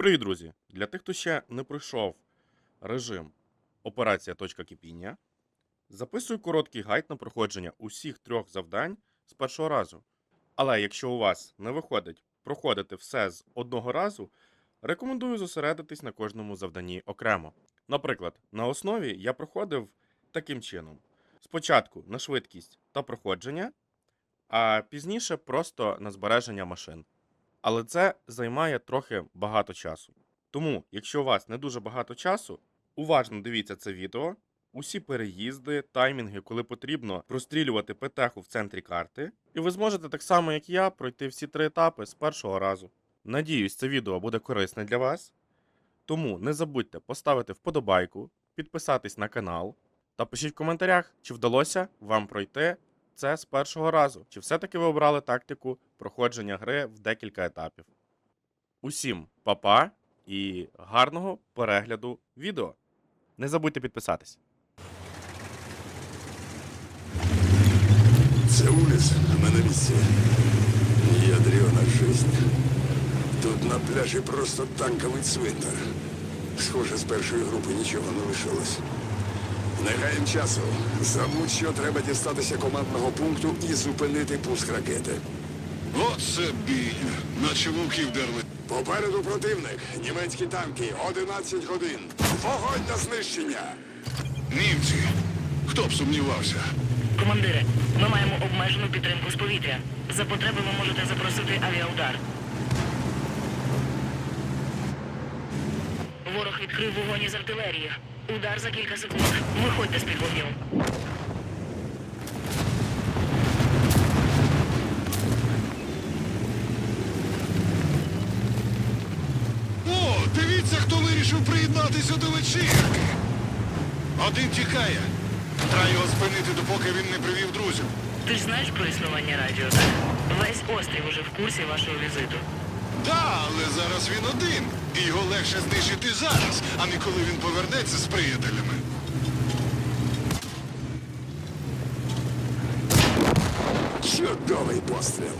Привіт, друзі! Для тих, хто ще не пройшов режим Операція точка кипіння, записую короткий гайд на проходження усіх трьох завдань з першого разу. Але якщо у вас не виходить проходити все з одного разу, рекомендую зосередитись на кожному завданні окремо. Наприклад, на основі я проходив таким чином: спочатку на швидкість та проходження, а пізніше просто на збереження машин. Але це займає трохи багато часу. Тому, якщо у вас не дуже багато часу, уважно дивіться це відео, усі переїзди, таймінги, коли потрібно прострілювати петеху в центрі карти, і ви зможете так само, як я, пройти всі три етапи з першого разу. Надіюсь, це відео буде корисне для вас. Тому не забудьте поставити вподобайку, підписатись на канал та пишіть в коментарях, чи вдалося вам пройти це з першого разу, чи все-таки ви обрали тактику проходження гри в декілька етапів. Усім па-па і гарного перегляду відео. Не забудьте підписатись. Це улиц, а ми на місці. Ядрена жизнь. Тут на пляжі просто танковий цвинтар. Схоже, з першої групи нічого не лишилось. Не гаєм часу. Забудь, що треба дістатися командного пункту і зупинити пуск ракети. Оце бій, наче вовків дерли. Попереду противник. Німецькі танки. 11 годин. Вогонь на знищення. Німці. Хто б сумнівався? Командире, ми маємо обмежену підтримку з повітря. За потреби ви можете запросити авіаудар. Ворог відкрив вогонь із артилерії. Удар за кілька секунд. Виходьте з-під вогню. О, дивіться, хто вирішив приєднатися до вечірки. Один тікає. Треба його спинити, допоки він не привів друзів. Ти ж знаєш про існування радіо, так? Весь острів уже в курсі вашого візиту. Да, але зараз він один. І його легше знищити зараз, а не коли він повернеться з приятелями. Чудовий постріл.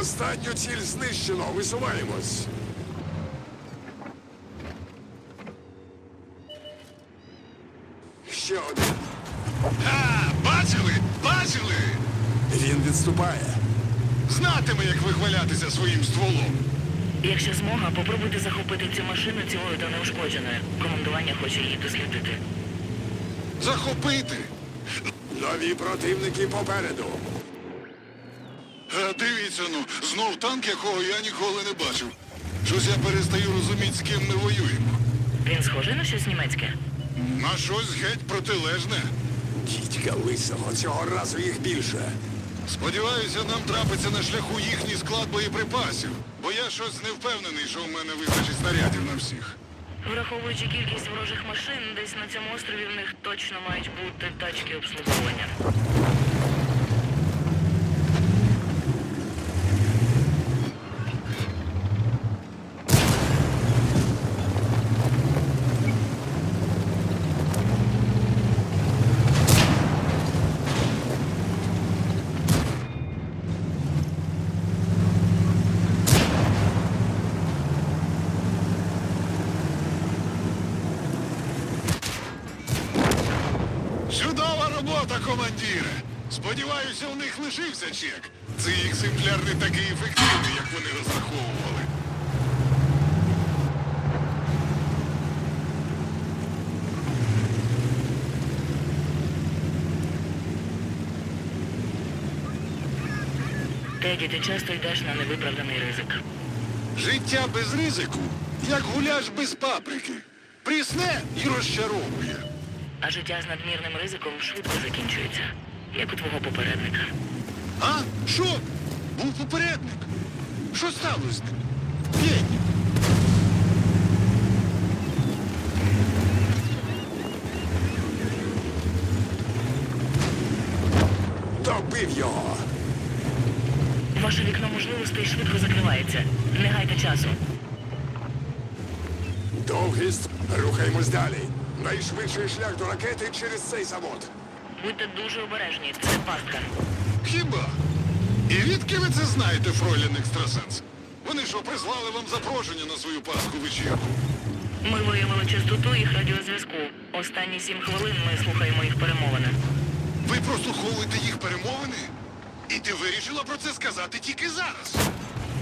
Останню ціль знищено. Висуваємось. Ще один. А, бачили? Бачили? Він відступає. Знатиме, як вихвалятися своїм стволом. Якщо попробуйте захопити цю машину цілою та неушкодженою. Командування хоче її дослідити. Захопити. Нові противники попереду. Е, Дивіться, ну, знов танк, якого я ніколи не бачив. Щось я перестаю розуміти, з ким ми воюємо. Він схожий на щось німецьке? На щось геть протилежне. Дідька лисого, цього разу їх більше. Сподіваюся, нам трапиться на шляху їхній склад боєприпасів, бо я щось не впевнений, що в мене вистачить снарядів на всіх. Враховуючи кількість ворожих машин, десь на цьому острові в них точно мають бути тачки обслуговування. Командире! Сподіваюся, у них лишився чек. Цей екземпляр не такий ефективний, як вони розраховували. Теді, ти часто йдеш на невиправданий ризик. Життя без ризику, як гуляш без паприки. Прісне і розчаровує. А життя з надмірним ризиком швидко закінчується, як у твого попередника. А? Що? Був попередник. Що сталося з ним? Єдні. Добив його. Ваше вікно можливостей швидко закривається. Не гайте часу. Довгість. Рухаємось далі. Найшвидший шлях до ракети через цей завод. Будьте дуже обережні, це пастка. Хіба? І відки ви це знаєте, фройлін екстрасенс? Вони що, прислали вам запрошення на свою пасху вечірку? Ми виявили частоту їх радіозв'язку. Останні сім хвилин ми слухаємо їх перемовини. Ви прослуховуєте їх перемовини? І ти вирішила про це сказати тільки зараз.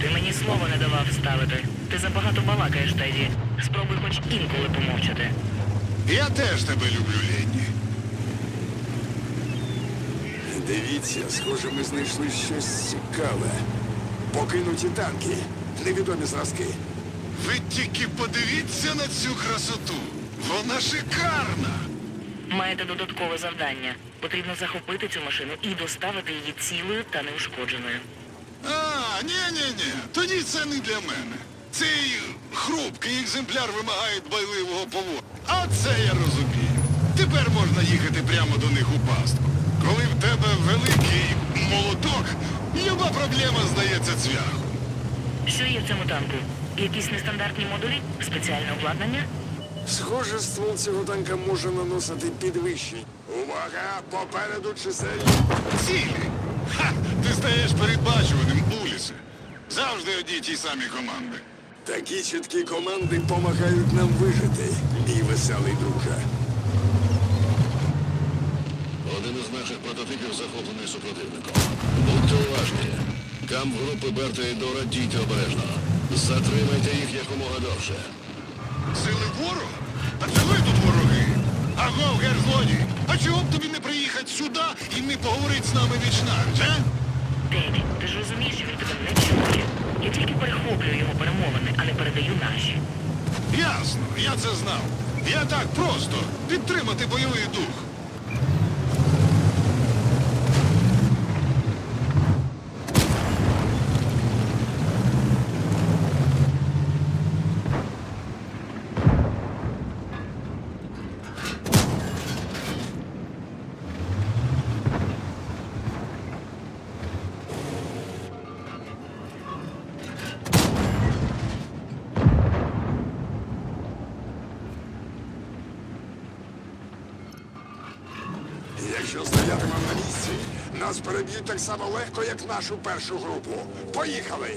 Ти мені слова не давав ставити. Ти забагато балакаєш, Теді. Спробуй хоч інколи помовчати. Я теж тебе люблю, Ленні. Дивіться, схоже, ми знайшли щось цікаве. Покинуті танки, невідомі зразки. Ви тільки подивіться на цю красоту. Вона шикарна. Маєте додаткове завдання. Потрібно захопити цю машину і доставити її цілою та неушкодженою. А, ні-ні-ні, тоді це не для мене. Цей хрупкий екземпляр вимагає дбайливого поводу. А це я розумію. Тепер можна їхати прямо до них у пастку. Коли в тебе великий молоток, люба проблема здається цвяхом. Що є в цьому танку? Якісь нестандартні модулі? Спеціальне обладнання? Схоже, ствол цього танка може наносити підвищень. Увага! Попереду чисельні. Цілі. Ха! Ти стаєш передбачуваним, Улісе. Завжди одні ті самі команди. Такі чіткі команди помагають нам вижити, мій веселий друже. Один із наших прототипів захоплений супротивником. Будьте уважні. Камп групи Берта і Дора дійте обережно. Затримайте їх якомога довше. Сили ворога? А це ви тут вороги. Агов, гер злодій. А чого б тобі не приїхати сюди і не поговорити з нами вічнавіч, а? Девід, ти ж розумієш, що він тебе не чує. Я тільки перехоплюю його перемовини, а не передаю наші. Ясно, я це знав. Я так просто підтримати бойовий дух. Якщо стоятимемо на місці, нас переб'ють так само легко, як нашу першу групу. Поїхали!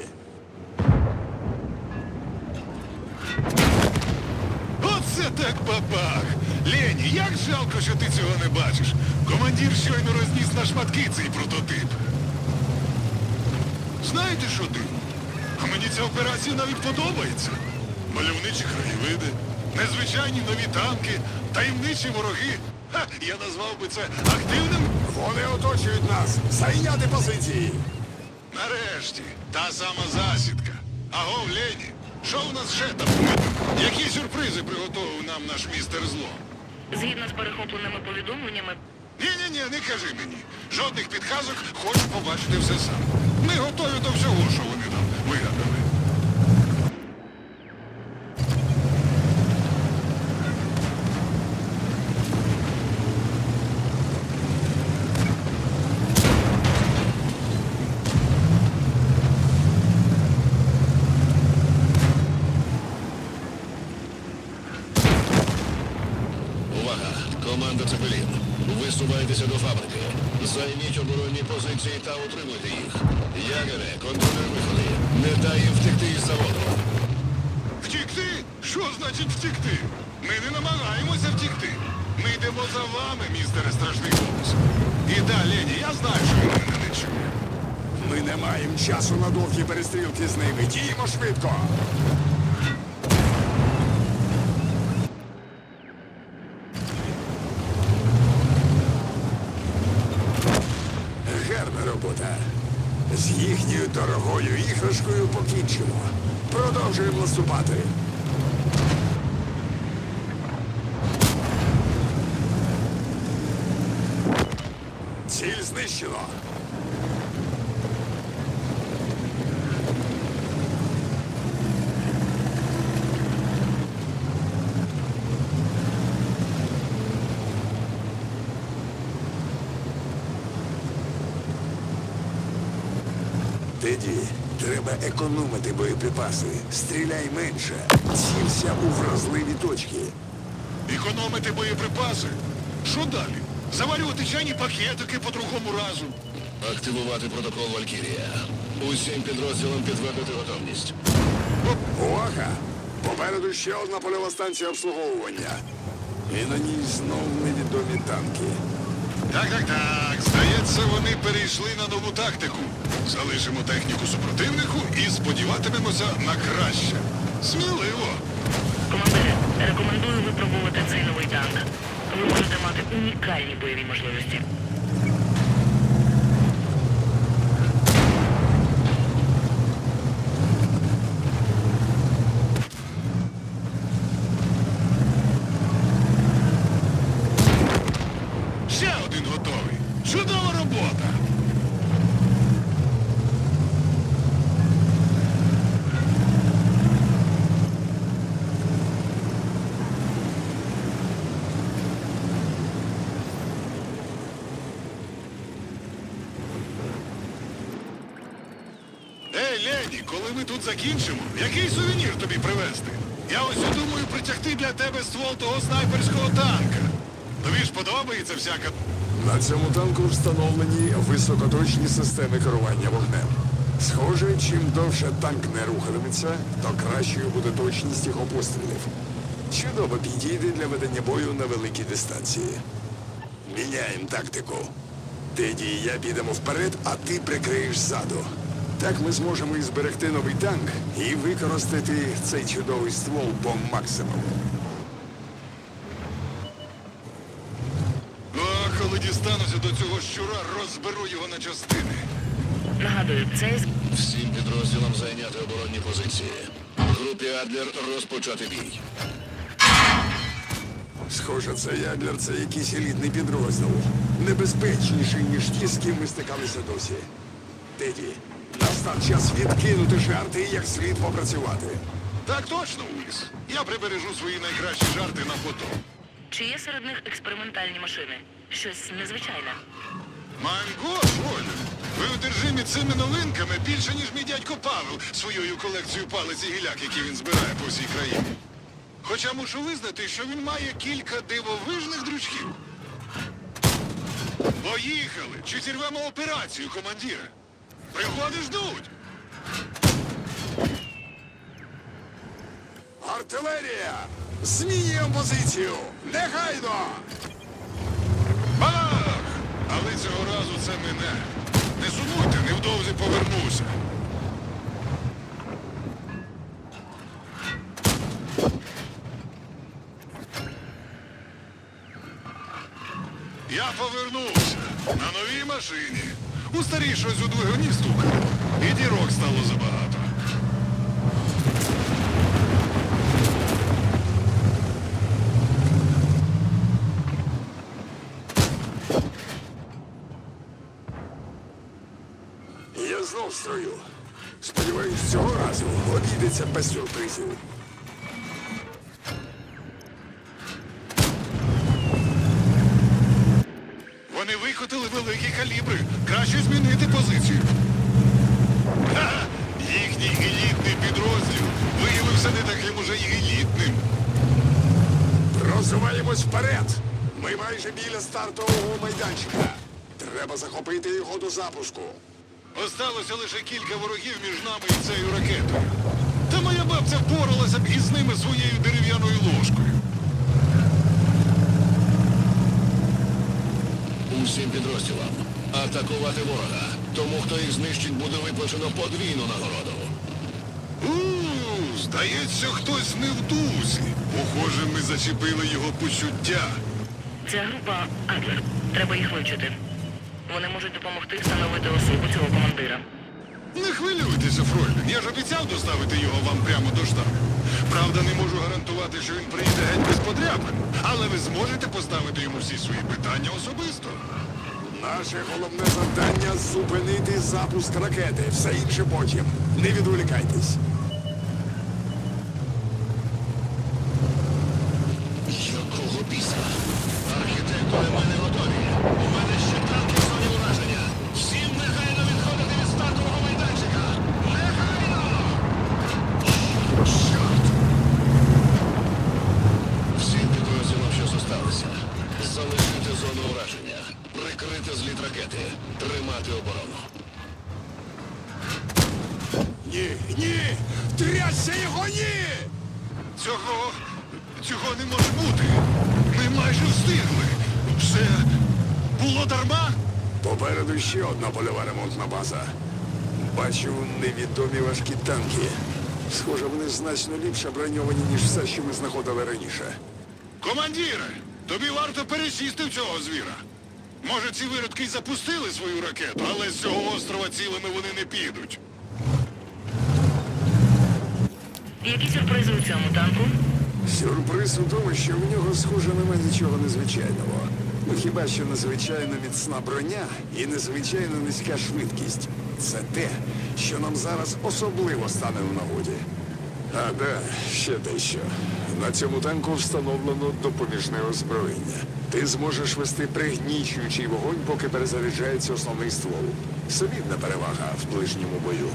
Оце так бабах! Лені, як жалко, що ти цього не бачиш. Командир щойно розніс на шматки цей прототип. Знаєте що дивно? А мені ця операція навіть подобається. Мальовничі краєвиди, незвичайні нові танки, таємничі вороги. Ха, я назвав би це активним. Вони оточують нас! Зайняти позиції! Нарешті, та сама засідка. Агов, Лені, що у нас ще там? Які сюрпризи приготував нам наш містер зло? Згідно з перехопленими повідомленнями, Ні-ні-ні, не кажи мені. Жодних підказок, хочу побачити все сам. Ми готові до всього, що вони нам вигадали. Висувайтеся до фабрики. Займіть оборонні позиції та утримуйте їх. Ягере, контролюй виходи. Не дай їм втекти із заводу. Втікти? Що значить втікти? Ми не намагаємося втікти. Ми йдемо за вами, містере страшний голос. І да, Лені, я знаю, що він мене не чує. Ми не маємо часу на довгі перестрілки з ними. Діємо швидко! З їхньою дорогою іграшкою покінчимо. Продовжуємо наступати. Ціль знищено. Теді, треба економити боєприпаси. Стріляй менше. Цілься у вразливі точки. Економити боєприпаси? Що далі? Заварювати чайні пакетики по другому разу. Активувати протокол Валькірія. Усім підрозділам підтвердити готовність. Увага! Попереду ще одна польова станція обслуговування. І на ній знов невідомі танки. Так, так, так. Здається, вони перейшли на нову тактику. Залишимо техніку супротивнику і сподіватимемося на краще. Сміливо. Командире, рекомендую випробувати цей новий танк. Ви можете мати унікальні бойові можливості. Ще один готовий. Чудова робота. Ей, Лені, коли ми тут закінчимо, який сувенір тобі привезти? Я ось думаю притягти для тебе ствол того снайперського танка. Тобі ж подобається всяка На цьому танку встановлені високоточні системи керування вогнем. Схоже, чим довше танк не рухатиметься, то кращою буде точність його пострілів. Чудово підійде для ведення бою на великій дистанції. Міняємо тактику. Теді і я підемо вперед, а ти прикриєш ззаду. Так ми зможемо і зберегти новий танк і використати цей чудовий ствол по максимуму. О, коли дістануся до цього щура, розберу його на частини. Нагадую, цей Всім підрозділам зайняти оборонні позиції. Групі Адлер розпочати бій. Схоже, цей Адлер це якийсь елітний підрозділ. Небезпечніший, ніж ті, з ким ми стикалися досі. Теді, настав час відкинути жарти і як слід попрацювати. Так точно, Уіс. Я прибережу свої найкращі жарти на фото. чи є серед них експериментальні машини? Щось незвичайне. Манго, Фройде, ви одержимі цими новинками більше, ніж мій дядько Павел своєю колекцією палиць і гіляк, які він збирає по всій країні. Хоча мушу визнати, що він має кілька дивовижних дручків. Поїхали! Чи зірвемо операцію, командире? Пригоди ждуть! Артилерія! Змінюємо позицію! Негайно! Бах! Але цього разу це мене. Не сумуйте, невдовзі повернуся. Я повернувся на новій машині. У старішого у двигуні стукало. І дірок стало забагато. Вони вихотили великі калібри. Краще змінити позицію. Ха! Їхній елітний підрозділ виявився не таким уже й елітним. Просуваємось вперед! Ми майже біля стартового майданчика. Треба захопити його до запуску. Осталося лише кілька ворогів між нами і цією ракетою. Та моя бабця впоралася б із ними своєю дерев'яною ложкою. Усім підрозділам. Атакувати ворога. Тому, хто їх знищить, буде виплачено подвійну нагороду. У, здається, хтось не в дусі. Похоже, ми зачепили його почуття. Ця група Адлер. Треба їх вивчити. Вони можуть допомогти встановити особу цього командира. Не хвилюйтеся, Фройлен. Я ж обіцяв доставити його вам прямо до штабу. Правда, не можу гарантувати, що він приїде геть без подряпин, але ви зможете поставити йому всі свої питання особисто. Наше головне завдання зупинити запуск ракети. Все інше потім. Не відволікайтесь. Попереду ще одна польова ремонтна база. Бачу невідомі важкі танки. Схоже, вони значно ліпше броньовані, ніж все, що ми знаходили раніше. Командіре, тобі варто пересісти в цього звіра. Може, ці виродки й запустили свою ракету, але з цього острова цілими вони не підуть. Які сюрпризи у цьому танку? Сюрприз у тому, що в нього, схоже, немає нічого незвичайного. Ну хіба що незвичайно міцна броня і незвичайно низька швидкість. Це те, що нам зараз особливо стане в нагоді. А, да, ще дещо. На цьому танку встановлено допоміжне озброєння. Ти зможеш вести пригнічуючий вогонь, поки перезаряджається основний ствол. Солідна перевага в ближньому бою.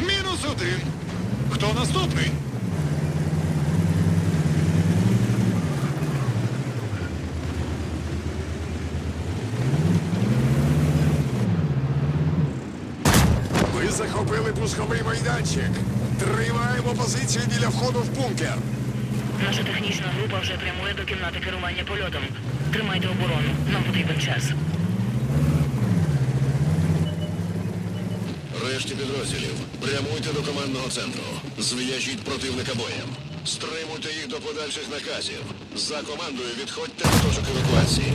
Мінус один. Хто наступний? Ми захопили пусковий майданчик. Тримаємо позицію біля входу в бункер. Наша технічна група вже прямує до кімнати керування польотом. Тримайте оборону, нам потрібен час. Решті підрозділів, прямуйте до командного центру. Зв'яжіть противника боєм. Стримуйте їх до подальших наказів. За командою відходьте до точок евакуації.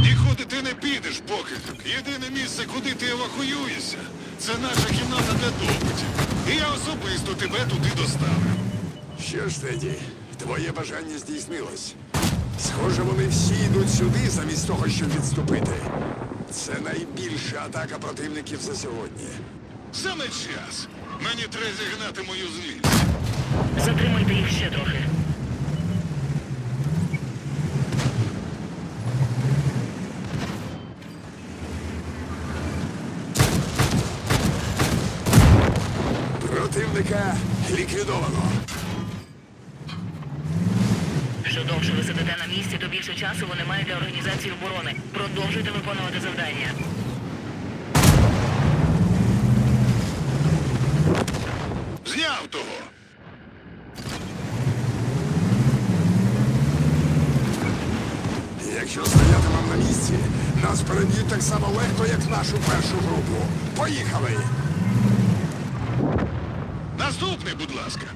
Нікуди ти не підеш, покидьок. Єдине місце, куди ти евакуюєшся, це наша кімната для допитів. І я особисто тебе туди доставив. Що ж, Теді, твоє бажання здійснилось. Схоже, вони всі йдуть сюди замість того, щоб відступити. Це найбільша атака противників за сьогодні. Саме час. Мені треба зігнати мою злість. Затримайте їх ще трохи. Противника ліквідовано. Що довше ви сидите на місці, то більше часу вони мають для організації оборони. Продовжуйте виконувати завдання. Зняв того. Якщо стоятимемо на місці, нас переб'ють так само легко, як нашу першу групу. Поїхали! Наступний, будь ласка.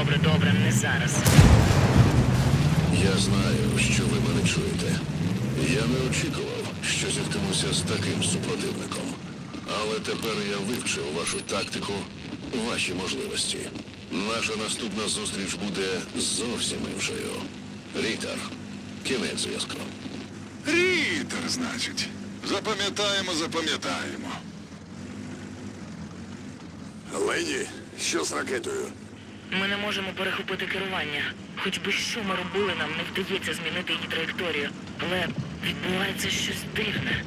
Добре, добре, не зараз. Я знаю, що ви мене чуєте. Я не очікував, що зіткнуся з таким супротивником. Але тепер я вивчив вашу тактику, ваші можливості. Наша наступна зустріч буде зовсім іншою. Рітер, кінець зв'язку. Рітер, значить. Запам'ятаємо, запам'ятаємо. Леді, що з ракетою? Ми не можемо перехопити керування. Хоч би що ми робили, нам не вдається змінити її траєкторію. Але відбувається щось дивне.